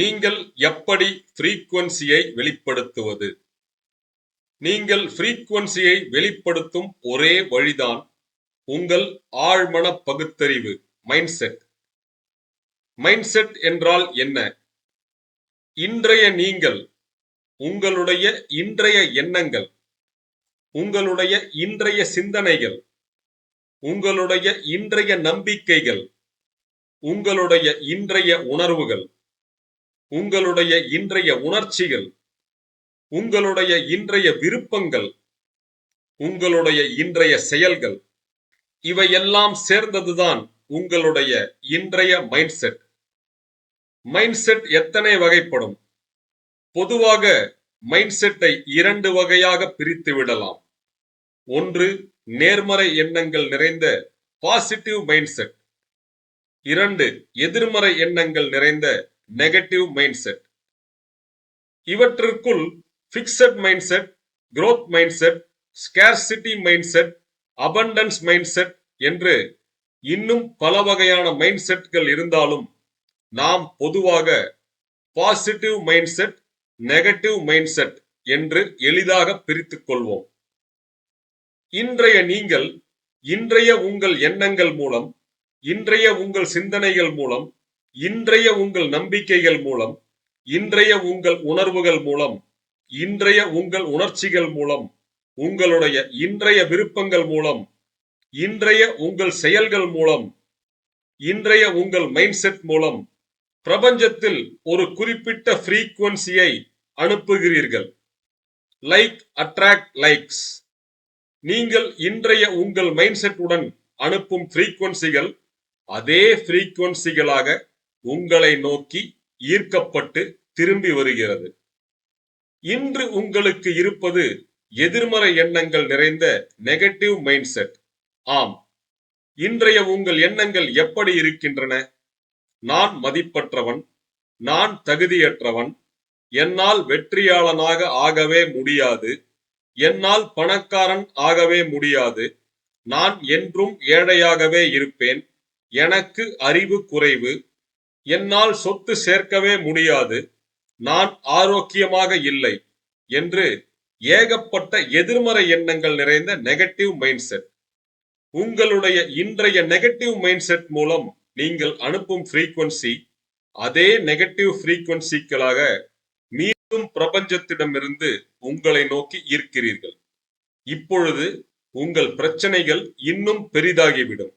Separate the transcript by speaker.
Speaker 1: நீங்கள் எப்படி ஃப்ரீக்குவன்சியை வெளிப்படுத்துவது? நீங்கள் ஃப்ரீக்குவன்சியை வெளிப்படுத்தும் ஒரே வழிதான் உங்கள் ஆழ்மன பகுத்தறிவு மைண்ட் செட் மைண்ட் செட் என்றால் என்ன? இன்றைய நீங்கள் உங்களுடைய இன்றைய எண்ணங்கள் உங்களுடைய இன்றைய சிந்தனைகள் உங்களுடைய இன்றைய நம்பிக்கைகள் உங்களுடைய இன்றைய உணர்வுகள். உங்களுடைய இன்றைய உணர்ச்சிகள் உங்களுடைய இன்றைய விருப்பங்கள் உங்களுடைய இன்றைய செயல்கள் இவையெல்லாம் சேர்ந்ததுதான் உங்களுடைய இன்றைய மைண்ட் செட் மைண்ட் செட் எத்தனை வகைப்படும்? பொதுவாக மைண்ட் செட்டை இரண்டு வகையாக பிரித்து விடலாம். ஒன்று நேர்மறை எண்ணங்கள் நிறைந்த பாசிட்டிவ் மைண்ட் செட் இரண்டு எதிர்மறை எண்ணங்கள் நிறைந்த negative mindset இவற்றிற்குள் fixed mindset growth mindset scarcity mindset abundance mindset என்று இன்னும் பல வகையான மைண்ட் செட்கள் இருந்தாலும் நாம் பொதுவாக positive mindset negative mindset என்று எளிதாக பிரித்துக் கொள்வோம். இன்றைய நீங்கள் இன்றைய உங்கள் எண்ணங்கள் மூலம் இன்றைய உங்கள் சிந்தனைகள் மூலம் இன்றைய உங்கள் நம்பிக்கைகள் மூலம் இன்றைய உங்கள் உணர்வுகள் மூலம் இன்றைய உங்கள் உணர்ச்சிகள் மூலம் உங்களுடைய இன்றைய விருப்பங்கள் மூலம் இன்றைய உங்கள் செயல்கள் மூலம் இன்றைய உங்கள் மைண்ட் செட் மூலம் பிரபஞ்சத்தில் ஒரு குறிப்பிட்ட ஃப்ரீக்குவன்சியை அனுப்புகிறீர்கள். லைக் அட்ராக்ட் லைக்ஸ் நீங்கள் இன்றைய உங்கள் மைண்ட் செட்டுடன் அனுப்பும் ஃப்ரீக்குவன்சிகள் அதே ஃப்ரீக்குவன்சிகளாக உங்களை நோக்கி ஈர்க்கப்பட்டு திரும்பி வருகிறது. இன்று உங்களுக்கு இருப்பது எதிர்மறை எண்ணங்கள் நிறைந்த நெகட்டிவ் மைண்ட் செட் ஆம். இன்றைய உங்கள் எண்ணங்கள் எப்படி இருக்கின்றன? நான் மதிப்பற்றவன் நான் தகுதியற்றவன் என்னால் வெற்றியாளனாக ஆகவே முடியாது என்னால் பணக்காரன் ஆகவே முடியாது நான் என்றும் ஏழையாகவே இருப்பேன் எனக்கு அறிவு குறைவு என்னால் சொத்து சேர்க்கவே முடியாது. நான் ஆரோக்கியமாக இல்லை என்று ஏகப்பட்ட எதிர்மறை எண்ணங்கள் நிறைந்த நெகட்டிவ் மைண்ட் செட் உங்களுடைய இன்றைய நெகட்டிவ் மைண்ட் செட் மூலம் நீங்கள் அனுப்பும் ஃப்ரீக்வன்சி அதே நெகட்டிவ் ஃப்ரீக்வன்சிக்களாக மீண்டும் பிரபஞ்சத்திடமிருந்து உங்களை நோக்கி ஈர்க்கிறீர்கள். இப்பொழுது உங்கள் பிரச்சனைகள் இன்னும் பெரிதாகிவிடும்.